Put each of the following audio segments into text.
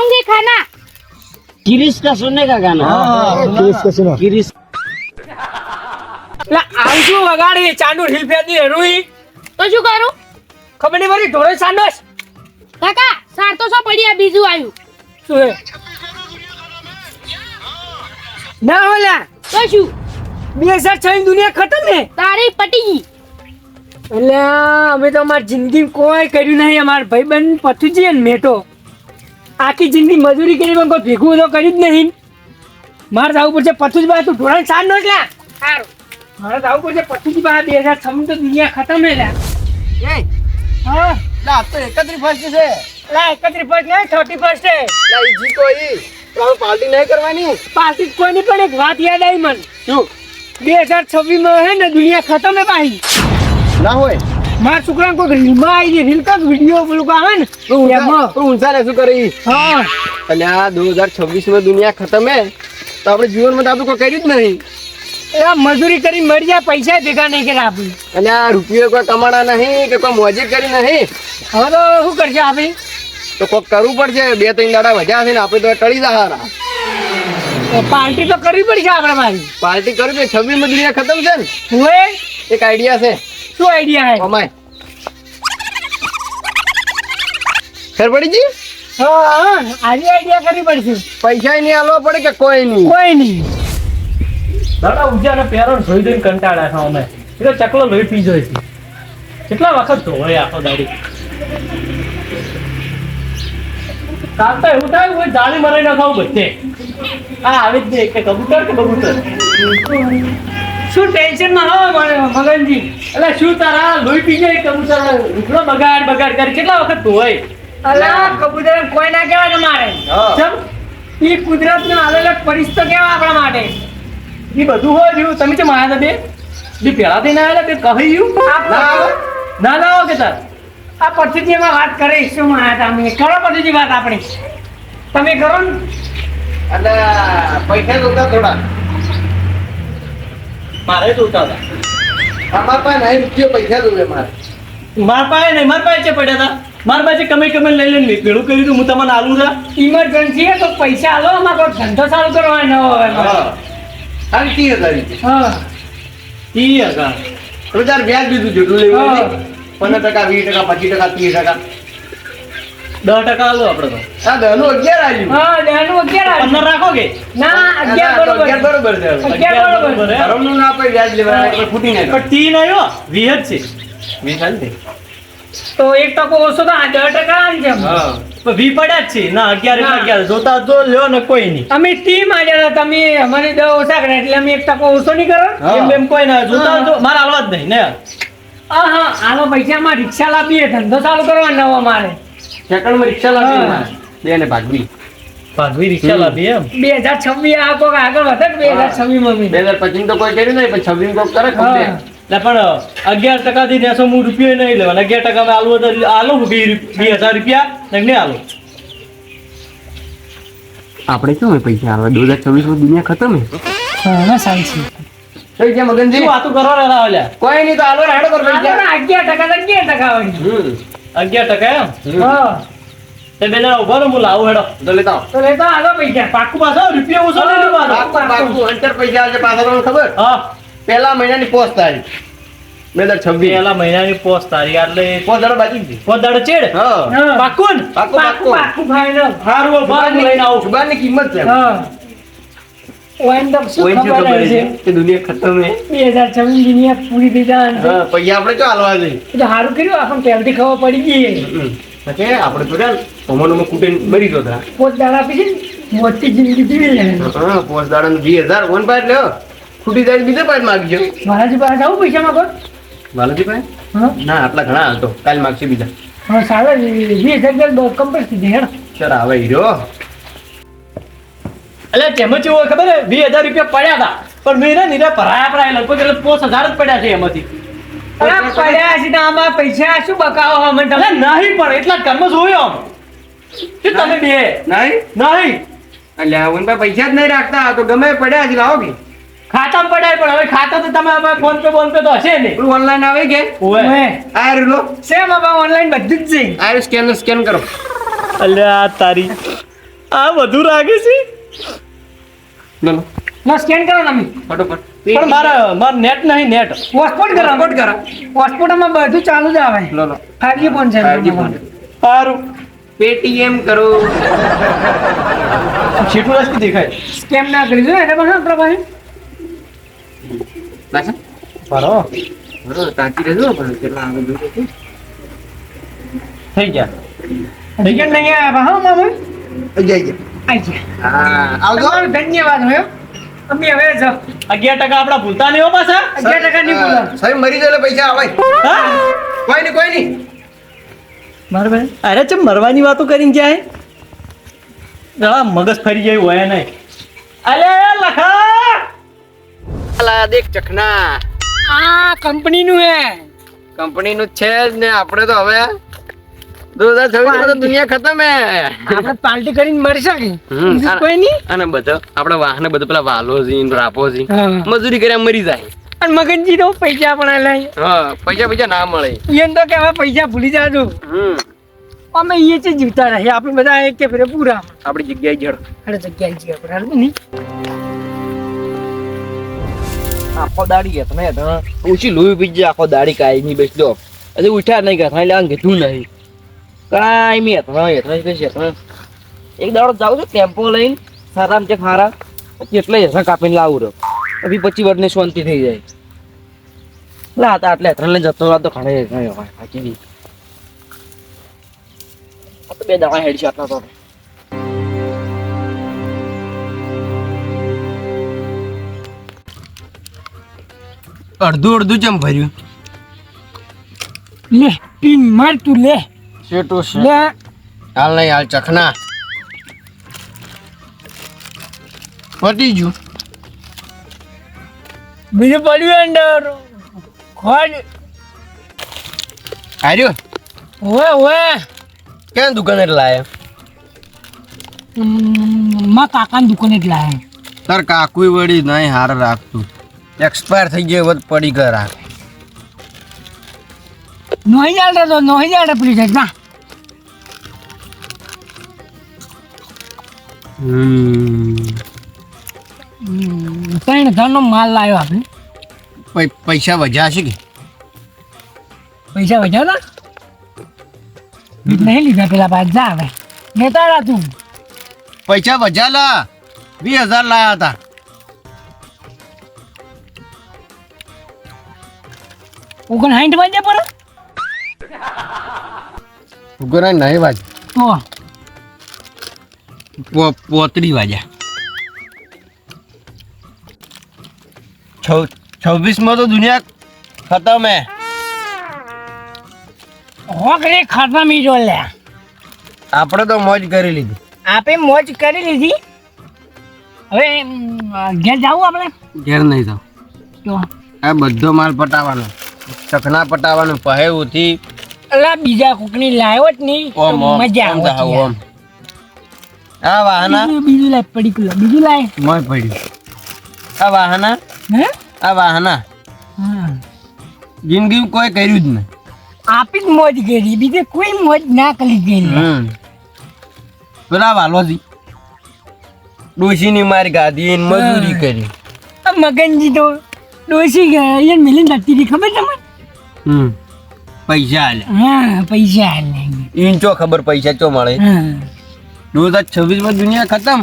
खाऊंगे खाना किरीस का सुनने का गाना किरीस એટલે આવશું વગાડી ચાંદુ હિલ ફેરની હેરુઈ તો શું કરું ખબર નહીં પડી ઢોળે સાંડોસ કાકા સાર તો શું પડ્યા બીજું આવ્યું શું હે ના ઓલા તો શું બે હજાર છ ની દુનિયા ખતમ ને તારી પટી ગઈ એટલે અમે તો અમારી જિંદગી કોઈ કર્યું નહીં અમારા ભાઈબંધ પથુજી ને મેટો આખી જિંદગી મજૂરી કરી પણ કોઈ ભેગું તો કરી જ નહીં. મારે જવું પડશે પથુજી બા તું ઢોળાણ સાર નો એટલે. સારું. મારે જવું પડશે પથુજી બા બે હજાર છ તો દુનિયા ખતમ હે લ્યા હા. ના તો એકત્રી ફર્સ્ટ છે. લા એકત્રી ફર્સ્ટ નહીં થર્ટી ફર્સ્ટ છે. લા ઈ જીતો ઈ. તો પાર્ટી નહીં કરવાની? પાછી કોઈની પણ એક વાત યાદ આવી મને. શું? બે હજાર છવ્વીસમાં હે ને દુનિયા ખતમ હે ભાઈ ના હોય. મારા છોકરાને કોઈ રીલમાં આવી ગઈ રીલ કાંક વીડિયો પેલું આવે ને ઊંચા ને શું કરી? હા. અને આ દો હજાર છવ્વીસમાં દુનિયા ખતમ હે તો આપણે જીવનમાં તો આપણે કોઈ કર્યું જ નહીં. એ મજૂરી કરી મરી જાય પૈસા ભેગા નહીં કરે આપી અને આ રૂપિયો કોઈ કમાણા નહીં કે કોઈ મોજે કરી નહીં? હવે તો શું કરશે આપી તો કોક કરવું પડશે બે ત્રણ દાડા વધ્યા છે ને આપણે તો ટળી જવાના પાર્ટી તો કરવી પડશે આપણે મારી. પાર્ટી કરવી તો છવ્વીસમાં દુનિયા ખતમ છે ને? એક આઈડિયા છે. શું આઈડિયા હે? અમાય. ખબર પડી જી હા હા આજે આઈડિયા કરી પડશે. પૈસા નહીં આલવા પડે કે કોઈ નહીં? કોઈ નહીં. દાદા ઉજા ને પેરણ જોઈ ધોઈને કંટાળ્યા છો અમે. એટલે ચકલો લોહી પી જોઈ છે કેટલા વખત ધોવાય આખો દાડી? કાલ તો એવું થાય કોઈ જાળી મરાઈ ના ખાવું બધે. આ આવી જ નહીં કે કબૂતર કે કબૂતર? શું ટેન્શનમાં હો મગનજી? એટલે શું તારા લોહી પી જાય કબૂતર એટલો બગાડ બગાડ કરે. કેટલા વખત ધોવાય અલા કબૂતર કોઈ ના કહેવાય તમારે ચમ એ કુદરત નો આલેલો પરિસ્થિતિ કેવા આપણા માટે? એ બધું હોય જેવું. તમે કેમ આયા હતા બે? બી પેલા થઈને આવેલા તે કહી ગયું ના. ના ના આવો કે સર આ એમાં વાત કરી શું માયા હતા અમે કરો પછીથી વાત આપણી. તમે કરો ને. એટલે પૈસા જોતા થોડા. મારે જોતા હતા. મારા પાસે નહીં રૂપિયો પૈસા જોવે મારે. મારા પાસે નહીં મારા પાસે પડ્યા હતા. મારા પાસે કમે કમે લઈ લઈને ભેળું કર્યું હતું હું તમને આલું હતા ઇમરજન્સી હે તો પૈસા આલો અમારે કોઈ ધંધો ચાલુ કરવાનો હોય હાલ ત્રીસ હજાર. હા. ઈ હગા તો વ્યાજ બીજું જેટલું લેવું પંદર ટકા વીસ ટકા પચીસ ટકા ત્રીસ ટકા. દસ ટકા આલો આપણે તો. આ દહનું અગિયાર આવ્યું હા ડેનું અગિયાર આવ્યું. પંદર રાખો કે ના ના, અગિયાર બરોબર. અગિયાર બરોબર છે. અગિયાર બરોબર. બરોબર, હે? ના આપણે વ્યાજ લેવા આપણે નહીં પણ તીન આવ્યો વીસ જ છે. વીસ હાલ તો એક ટકો ઓછો તો દસ ટકા આમ છે હા. વી પડ્યા જ છે. ના અગિયાર એટલે હા. અગિયાર. જોતા જો લ્યો ને કોઈ નહીં અમે ટીમ આવ્યા હતા. તમે અમારી દવા ઓછા કરે એટલે અમે એક ટકો ઓછો નહીં કરો એમ એમ કોઈ ના. જોતા. જો મારા હાલવા જ નહીં ને? હા હા આનો પૈસામાં રિક્ષા લાવીએ ધંધો ચાલુ કરવાનો નવો અમારે સેકન્ડમાં રિક્ષા લાવી બે ને ભાગવી. ભાગવી રિક્ષા લાવી એમ? બે હજાર છવ્વીસ આ કોક આગળ વધે બે હજાર છવ્વીસમાં બે? હજાર પચીસ તો કોઈ કર્યું નહીં પણ છવ્વીસ કોક કરે ખબર. પણ અગિયાર ટકા થી ત્યાંસો હું રૂપિયો નહીં લેવાનો. અગિયાર ટકા માં આલુ તો આલો વી હજાર રૂપિયા નહીં આલુ. આપણે શું હોય પૈસા આવે દો હજાર છવ્વીસમાં દુનિયા ખતમ હે. સાચી છે. મગનજી? વાતું કરો રે કોઈ નહીં તો આલો રાડો કરો અગિયાર ટકા અગિયાર ટકા. અગિયાર ટકા એમ. હા. તે બે ઊભા રહો હું લાવું હેડો. તો લેતા આવો. તો લેતો આલો પૈસા. પાકું પાછો રૂપિયા ઓછો નહીં લેવાનો પાકું, પાકું. અંતર પૈસા આજે પાછા તમને ખબર? હા. પહેલા મહિનાની પોસ્ટ તારીખ. બે હજાર છવ્વીસ. પહેલા મહિનાની પોસ્ટ તારીખ એટલે પોસ્ટ દાડો બાકી છે. દાડો ચેડ. પાકું પાકું પાકું ફાઈનલ હું લઈને આવું. જુબાનની કિંમત છે. હા. વાઈન તો શું ખબર ખબર છે છે કે દુનિયા ખતમ હે બે હજાર છવ્વીસ દુનિયા પૂરી થઈ જવાની હા પૈસા આપણે જો હાલવા દે તો સારું કર્યું આપણને પહેલથી ખબર પડી ગઈ કે આપણે તો ચાલ હોમોનોમાં કૂટીને મરી ગયો હતા પોત દાડા આપી છે મોટી જિંદગી જીવી લેવાની હા પોસ્ટ દાડા વીસ હજાર વન પાઇટ લ્યો ખૂટી જાય તો બીજો માગજો મહારાજ પાસે આવું પૈસા માંગો બાલાજી હા ના આટલા ઘણા હતો કાલ માગશે બીજા હા સારા વીસ હજાર કમ્પ્લીટ થઈ જાય હેડો. આવે હીરો એટલે તેમાં કેવું ખબર હે? વીસ હજાર રૂપિયા પડ્યા હતા પણ મેં ને નીરા ભરાયા ભરાયા લગભગ એટલે પોસ હજાર જ પડ્યા છે એમાંથી. પડ્યા છે આમાં પૈસા શું બકાવો અમે તમે? નહીં પણ એટલા કર્મ જોયો આમ. કે તમે બે? નહીં? નહીં. એટલે આ પૈસા જ નહીં રાખતા તો ગમે પડ્યા છે લાવો કે. ખાતા પડ્યા પણ હવે ખાતા તો તમે અમારે ફોન પે ફોન પે તો હશે ને પેલું ઓનલાઈન આવે કે? ઓય ઓય, આ રહ્યું લો. સેમ હવે ઓનલાઈન બધું જ છે. આ સ્કેન સ્કેન કરો. અલ્યા તારી આ બધું રાખે છે? લો લો લો સ્કેન કરો તમે ફટોફટ પણ મારા માર નેટ નહીં નેટ હોસ્પોટ કરો હોસ્પોટ કરો હોસ્પોટમાં બધું ચાલુ જ આવે લો લો ફાઈવજી ફોન છે 5G ફોન. સારું પેટીએમ કરો છેટું રસ દેખાય સ્કેમ ના કરી દો એટલે પણ પ્રભાઈ નાખો બરો બરોબર તાકી રહેજો પણ કેટલા આગળ જોજો થઈ ગયા ટિકિટ નહીં આવ્યા હા મામા જઈ જઈ આઈ ગયા હા આવજો તમારો ધન્યવાદ હોય અમે હવે જ. અગિયાર ટકા આપડા ભૂલતા નહીં હો પાછા. અગિયાર ટકા નહીં સાહેબ મરી જાય પૈસા આવે. કોઈ નહીં કોઈ નહીં. મારે અરે ચમ મરવાની વાતો કરીને જાય જરા મગજ ફરી જાય હોય નહીં અલે લખા! અલા દેખ ચકના આ કંપનીનું હે. કંપની નું છે જ ને આપણે તો હવે દુનિયા ખતમ હે. આપણે પાર્ટી કરીને મરી શકે. હમ, કોઈ નહીં. અને બધો આપણે વાહને બધું પેલા વાલોજી રાપોજી મજૂરી કર્યા મરી જાય. અને મગનજી તો પૈસા પણ લઈ હા પૈસા પૈસા ના મળે. એને તો કે હવે પૈસા ભૂલી જાજો. અમે એ છે જીવતા રહી. આપણે બધા એક કે ફેરે પૂરા. આપણી જગ્યાએ જળ અરે જગ્યાએ છીએ આપણે હાલ નહીં. આખો દાડી ગયા તમે ઓછી લોહી પી જાય આખો દાડી કાઈ નહીં બેસલો એટલે ઉઠ્યા નહીં ગયા એટલે કીધું નહીં. કાંઈ મી હતા હેઠળ કઈ છે એક દાડો જાઉં છું, ટેમ્પો લઈને, સારામ છે ખારા એટલે હેઠળ કાપીને લાવું રહ્યો. પછી પચીસ વર્ષની શાંતિ થઈ જાય. લા હતા આટલે હેઠળ લઈને જતો ઘણે હાચી દી આ તો બે દવા હેડ શોટ તો. અડધું અડધું ચમ ભર્યું? લે, પીન માર તું, લે. શેટું છે? હાલ નહીં હાલ ચખના. પતી ગયું. બીજું પડ્યું અંદર. ખોડ. હાર્યો? ઓવે ઓવે. ક્યાં દુકાને લાયા? મા કાકાની દુકાને જ લાયા. તાર કાકુય વળી નહીં હાર રાખતું. એક્સપાયર થઈ ગયો વધ પડી ગયા રાખે. નોહી જાડે તો નોહી જાડે પેલી સાઈડ ના ત્રણ હજારનો માલ લાવ્યો આપણે. પૈસા વધ્યા છે કે? પૈસા વધ્યા ના નહીં લીધા પેલા બાદ. જા હવે. લેતા તું. પૈસા વધ્યા લા. વીસ હજાર લાયા હતા. ઓગણ સાઠ વાગ્યા પર? ઉગરા નહીં વાજ તો પોતરી તો દુનિયા ખતમ હે. હોકરે મીજો લે. આપણે તો મોજ કરી લીધી. આપે મોજ કરી લીધી? હવે ઘેર જાવું આપણે? ઘેર નહીં તો? આ બધો માલ પટાવવાનો ચકના પટાવવાનું પહે ઉથી અલા બીજા કોકની લાવ્યો જ નહીં. મજા ઓમ આવે જાવ, ઓમ. આ વાહના બીજું લાય પડી કુલા. બીજું લાય. મોય પડી. આ વાહના હે? આ વાહના હા. જિંદગી કોઈ કર્યું જ નહીં. આપી જ મોજ કરી. બીજે કોઈ મોજ ના કરી ગઈ પેલા વાલોજી. ડોશીની મારી ગાધી ને મજૂરી કરી. આ મગનજી તો ડોસી ગયા. એને મિલીને જતી હતી. ખબર તમને? હમ. પૈસા આલ્યા. હા પૈસા આલે ઈન ચો ખબર પૈસા ચો મળે? હા. દો હજાર છવ્વીસમાં દુનિયા ખતમ.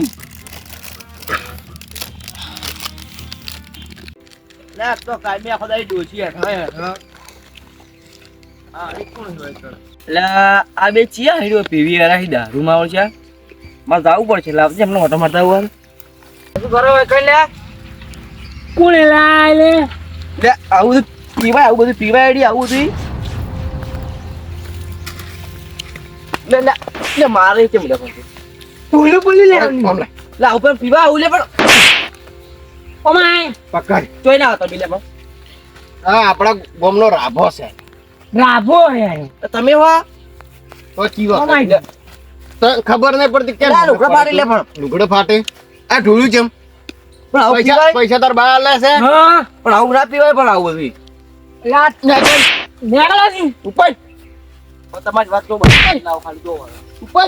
તો કાયમી આખો એટલે આ બે ચિયા હીરો પીવી રાહી દારૂ માં છે મારે જવું પડશે લાવજે એમને મોટા મોટા આવું શું કરો હવે કઈ લે? કોણે લાય લે? લે આવું બધું પીવાય આવું બધું પીવાય એડી આવું બધું લે લે મારે કેમ લે? પણ બોલું બોલું લે લે લે ઉપર પીવા આવું લે પણ ઓમાય. પકડ. જોઈ ના આવતો બિલે પણ. હા આપણા ગોમનો રાભો છે. રાભો હે તમે હો. તો ચીવો તો ખબર નહીં પડતી કેમ લુગડો ફાટી લે પણ. લુગડો ફાટે. આ ઢોળ્યું ચમ પણ આવું પૈસા પીવાય? પૈસા તાર બહાર લે છે. હા. પણ આવું ના પીવાય પણ આવું બધું. રાત નેકળાથી ઉપર તમારી વાત જો બસ લાવ ખાલી જોવો ઉપર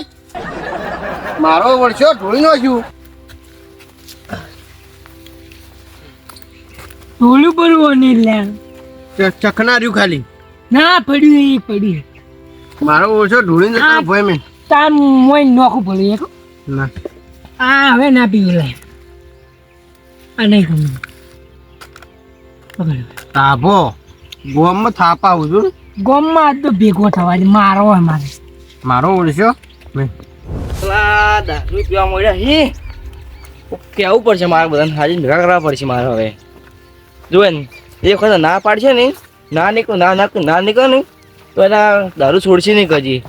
મારો વર્ષો ઢોળી નાખ્યું. ટોલું પડવું નહીં લે ચ- ખાલી. ના પડ્યું એ પડ્યું. મારો ઓછો ઢોળી આ- ભાઈ મેં તાર મોય નોખું પડ્યું એક. ના. આ હવે ના પીવું લે આ નહીં ગમે. તાભો ગોમમાં થાપા આવું છું ગોમમાં તો ભેગો થવા મારો હોય મારે. મારો પેલા દારૂ પીવા મળ્યા હી? કેવું પડશે મારે બધાને. હાજી ભેગા કરવા પડશે મારે હવે. જુએ ને એ વખત ના પાડશે ને, ના નીકળો, ના ના ના નીકળો ને, તો એના દારૂ છોડશે નહીં કજી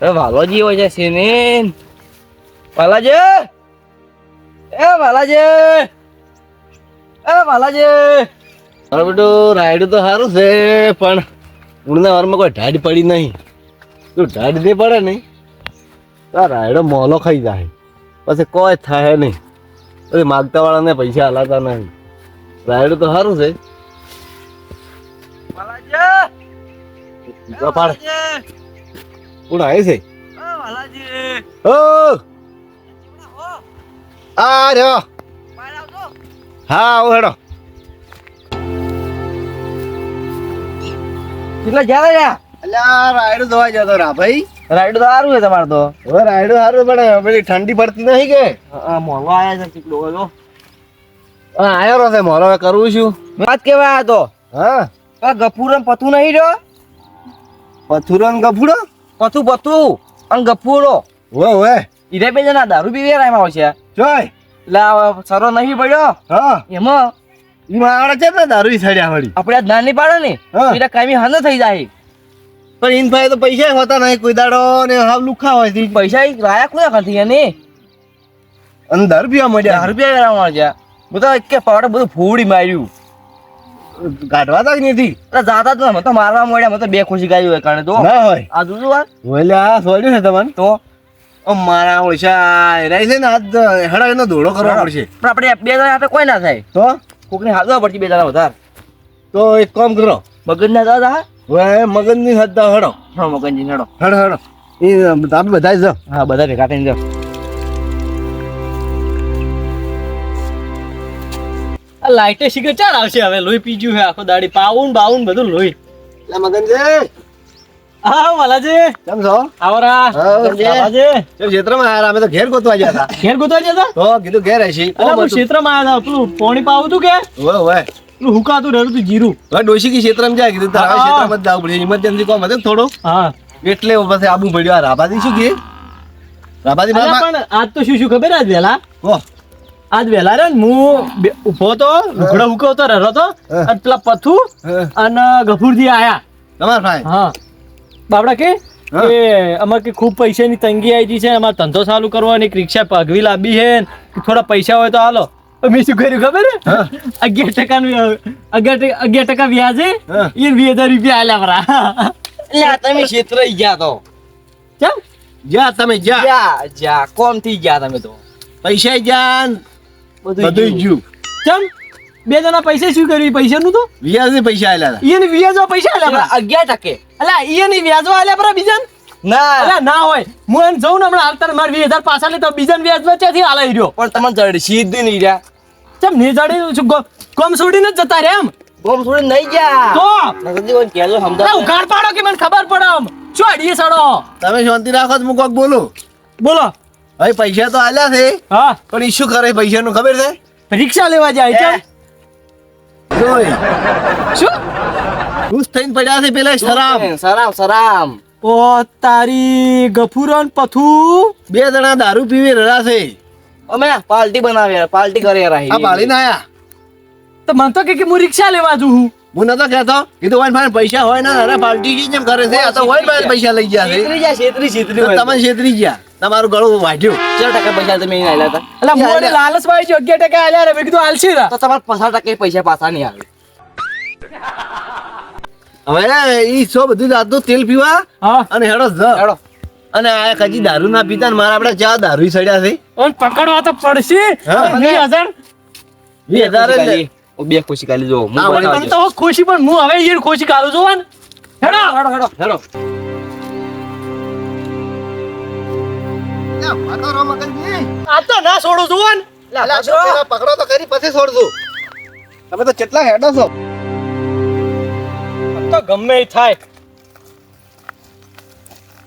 હવે વાલોજી હોય છે સેને વાલાજે! એ વાલાજે! એ વાલાજે! અરે બેટો રાયડું તો સારું છે, પણ ઉડના વારમાં કોઈ ઢાડ પડી નહીં. જો ઢાડ નહીં પડે નહીં તો આ રાયડો મોલો ખાઈ જાય. પછી કોઈ થાય નહીં. પછી માગતા વાળાને પૈસા હલાતા નહીં. રાયડું તો સારું છે. પાડ. કોણ આવે છે? આ રહ્યો. હા આવો હેડો. કેટલા જ્યાં રહ્યા? અલ્યા રાયડું ધોવા જતો રા ભાઈ. રાયડું તો સારું છે તમારે તો. હવે રાયડું સારું પણ પેલી ઠંડી પડતી નહીં કે? મોલો આવ્યા છે ચીકડો હા આયો રહે મોરો હવે કરવું છું. વાત કેવા આવ્યા તો? હા. ગફુરમ પથું પતું નહીં રહ્યો? પથુરો ને ગફુડો? પથુ પતું અને ગફુરો. ઓ વે ઈરે બે જણા દારૂ પીવે રાયમાં છે જોય એટલે સરો નહીં પડ્યો? હા. એમાં ઈ માવડે છે ને દારૂ સડ્યા વળી. આપણે આ નાની પાડો ને હા. એટલે કાયમી હન થઈ જાય. પણ ઇન ભાઈ તો પૈસા હોતા નહીં કોઈ દાડો ને હાવ લુખા હોયથી પૈસા રાયા કોઈ ખાતી એને? અને દારૂ પીવા મળ્યા દારૂ પીવા રાવા મળ્યા હું તો એક પાવડે બધું ફૂડી માર્યું. કાઢવા જ નથી જાતા તો તો મારવા મળ્યા મને તો બે ખુશી ગાયું હોય કારણે તો. ના હોય. આ જોજો આ. ઓલે આ સોડ્યું છે તમને? તો? મારા ઓળશા રહી છે ને આજ હેડા ધોળો કરવો પડશે. પણ આપણે બે જણા આપણે કોઈ ના થાય. તો? કોકને હાલવા પડશે બે જણા વધારે. તો એક કામ કરો. મગજ ના દાદા હવે મગજની હડો. હા મગનજી હેડો. હડો હડો. એ તમે બધા જ હા બધા ભેગા થઈને જાઓ. આ લાઈટે સિગરેટ ચાર આવશે હવે. લોહી પીજ્યું છે આખો દાડી. પાઉન બાઉન બધું લોહી. લે મગનજી. હા વાલાજી. કેમ છો? આવરા. વાલાજી. કેમ? ક્ષેત્રમાં આયા અમે તો ઘેર ગોતવા ગયા હતા. ઘેર ગોતવા જતા તો કીધું ઘેર હશી અરે હું ક્ષેત્રમાં આવ્યા હતા. પેલું પાણી પાવું તું કે? ઓય ઓય પેલું હુકાતું રહેતું તું જીરું. હવે ડોશી કી ક્ષેત્રમાં જાય કીધું તારા. ક્ષેત્રમાં જ જવું પડશે ઇમરજન્સી કોમ હતો થોડો? હા. એટલે પછી આબુ પડ્યું. આ રાબાદી શું કે રાબાદી બાબા પણ આજ તો શું શું ખબર આજ વેલા? ઓ. આજ વેલા રે હું ઊભો તો લુગડો હુકવતો રહ્યો તો. અને પેલા પથુ અને ગફુરજી આયા. તમાર ભાઈ? હા. બાબડા કે? કે અમારે કે ખૂબ પૈસાની તંગી આવી છે અમારે ધંધો ચાલુ કરવાની એક રિક્ષા પગવી લાંબી છે થોડા પૈસા હોય તો હાલો. મેં શું કર્યું ખબર. અગિયાર ટકાનું અગિયાર અગિયાર ટકા વ્યાજે એ બે હજાર રૂપિયા આલ્યા પરા એટલે તમે ક્ષેત્ર ગયા તો. ચમ? જા તમે જા જા જા કોમથી ગયા તમે તો? પૈસા જાન બધું ગયું. ચમ? બે જણા પૈસા શું કર્યું? પૈસા નું તો? વ્યાજ પૈસા આલ્યા ઈયને વ્યાજમાં પૈસા આલ્યા એટલે પરા અગિયાર ટકે. અલા ઈયને વ્યાજમાં આલ્યા પરા બીજા ના. અલા ના હોય. હું એમ જઉં ને હમણાં હાલતા મારે વીસ હજાર પાછા લે તો બીજાને વ્યાજમાં ક્યાંથી આલાઈ રહ્યો? પણ તમને જડશી જ નહીં રહ્યા. ચમ નિજાડી ગો- છોડીને જ જતા રે એમ? બોમ છોડીને નહીં ગયા. તો? નગરજી અલા સમજાવ. ઉઘાડ પાડો કે મને ખબર પડે આમ? શું અડીએ સડો તમે શાંતિ રાખો તો હું કોક બોલું. બોલો. હવે પૈસા તો આલ્યા છે હા. પણ ઈ શું કરે પૈસાનું ખબર છે? રિક્ષા લેવા જાય છે? જોઈ. શું? ખુશ થઈને પડ્યા છે પેલા શરામ સરામ સરામ ઓ તારી ગફુરન પથુ? બે જણા દારૂ પીવી રહ્યા છે. અમે પાર્ટી બનાવી પાર્ટી કરી રહી. આ પાડીને આયા? તો મન તો કે કે હું રિક્ષા લેવા જઉં હું હું નતો કહેતો. કીધું હોય ને ભાઈ પૈસા હોય ને અરે પાર્ટી જી જેમ કરે છે આ તો હોય ને ભાઈ પૈસા લઈ ગયા છે. છેતરી જા છેતરી છેતરી હોય. તમે છેતરી ગયા તમારું ગળું વાઢ્યું. ચાર ટકા પૈસા તમે અહીં આલ્યા હતા. એટલે મોડે લાલચ વાળી છું અગિયાર ટકા આલ્યા રે મેં કીધું આલશી રા. તો તમારે પચાસ ટકા પૈસા પાછા નહીં આવે. હવે ઈ સો બધું જાતનું તેલ પીવા અને હેડો જ હેડો. અને આ કજી દારૂ ના પીતા ને મારા આપણે ચા દારૂ સડ્યા છે. ઓન પકડવા તો પડશે. હા. વીસ હજાર. વીસ હજાર જ લે. ઓ બે ખુશી કાલી જો હું વળી તો ખુશી પણ હું હવે ઈયર ખુશી કાલું છું ને હેડો. હેડો હેડો. હેડો. આ તો ના છોડું છું ને. પકડો તો ખરી પછી છોડજો તમે તો કેટલા હેડો છો? તો ગમે થાય.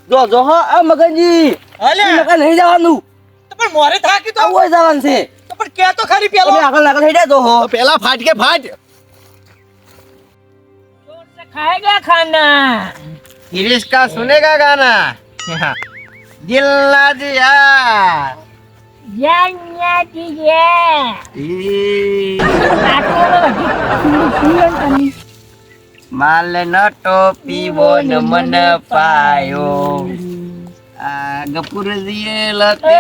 જો જો હો આ મગનજી. અલે નકા નહીં જવાનું. તો પણ મોરે થાકી તો આવો જવાનું છે. તો પણ કે તો ખરી પેલો. આગળ આગળ થઈ જાય હો. પેલા ફાટ કે ફાટ? ખાએગા ખાના. હિરેશ કા સુનેગા ગાના? દિલ્લા દિયા. યાન્યા દિયા એ આટલો માલ ન ટોપીવો ન મન પાયો. આ ગપુર લતે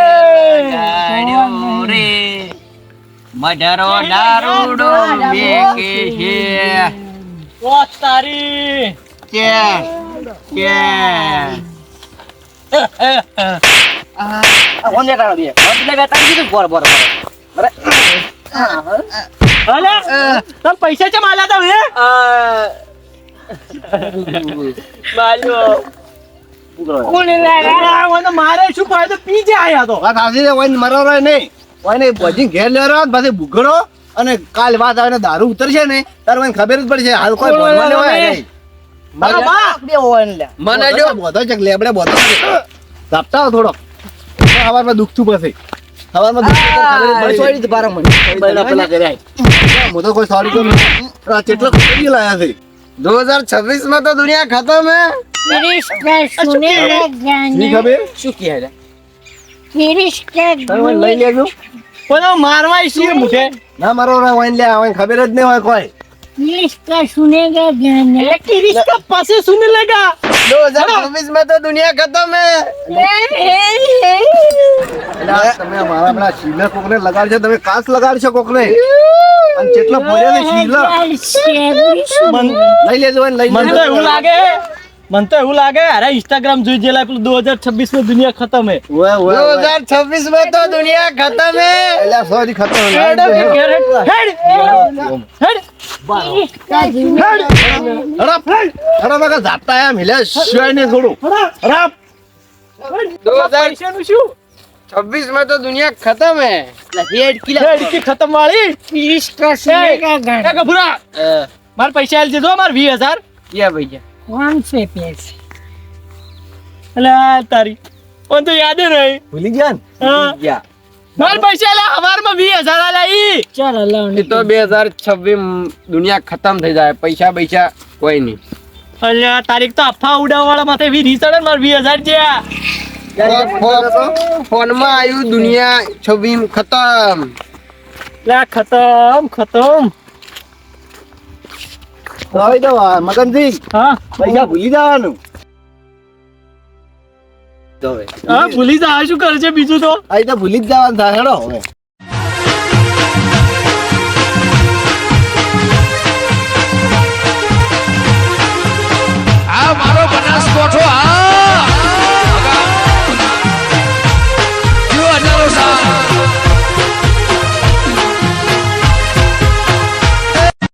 ગાડ્યો રે. મઢરો દારૂડો બેકે છે. ઓ તારી. કે કે. આ ઓને તારો બે ઓને બે કીધું બોર બોર બોર હાલે તમ પૈસા આલ્યા તા હે માલ્યો મારે શું ફાયદો પી જાય તો વાત હાસી છે વહીને નહીં વહીને ભજી ઘેર લેરો પછી ભૂખડો અને કાલ વાત આવે દારૂ ઉતરશે ને તારે મને ખબર જ પડશે હાલ કોઈ ભણવા લેવા નહીં. મારા બા બે ઓન લે મને જો બોધો છે લેબડે બોધો ઝાપટા હો થોડો સવારમાં દુખતું પછી સવારમાં દુખતું પેલા કર્યા હું તો કોઈ સોરી કેટલો લાયા છે 2026 માં તો દુનિયા ખતમ હે. ફિરિશ કે સુનેગા ની જાને ખબર? શું કહે રે? ફિરિશ કે તમે લઈ લેજો. પણ મારવા છીએ મુઠે ના મારો રે વાઈન લે આવે ખબર જ નહીં હોય કોઈ. ફિરિશ કે સુનેગા જાને એટલે કે રિશ્કા પાસે સુને લેગા 2026 માં તો દુનિયા એટલે આ તમે અમારા પેલા શીલા કોકને લગાડશો તમે કાચ લગાડશો કોકને. અને કેટલો ભર્યો છે શીલા. લઈ લેજો લઈ મન તો એવું લાગે મન તો એવું લાગે અરે ઇન્સ્ટાગ્રામ જોઈ જેલા પેલું 2026 માં દુનિયા ખતમ હે. ઓય ઓય. 2026 માં તો દુનિયા ખતમ હે. એટલે સોરી ખતમ હે. હેડ હેડ ઝાપટા આમ હિલે શોય ને થોડું. હડપ. પૈસાનું શું? છવ્વીસમાં તો દુનિયા ખતમ હે. હેડ કે ખતમ વાળી માર પૈસા આલ માર 20000 ક્યાં ભૈયા કોણ સે પૈસે. એટલે આ તારી. પણ તો યાદ નહીં ભૂલી ગયા ને? હા. ગયા. માર પૈસા લા હવારમાં 20000 આલ્યા ઈ. ચાલ હલાવ એ તો બે હજાર છવ્વીસ દુનિયા ખતમ થઈ જાય પૈસા પૈસા કોઈ નહીં અલ્યા તારીખ તો અફા ઉડાવવાળા માથે વી રીસડે માર 20000 જ્યાં ફોનમાં આવ્યું દુનિયા છવ્વીસ ખતમ. લા ખતમ ખતમ. તો આ મગનજી હા પૈસા ભૂલી જવાનું હા ભૂલી જા શું કરે છે બીજું તો આ તો ભૂલી જ જવાનું થાય હેડો હવે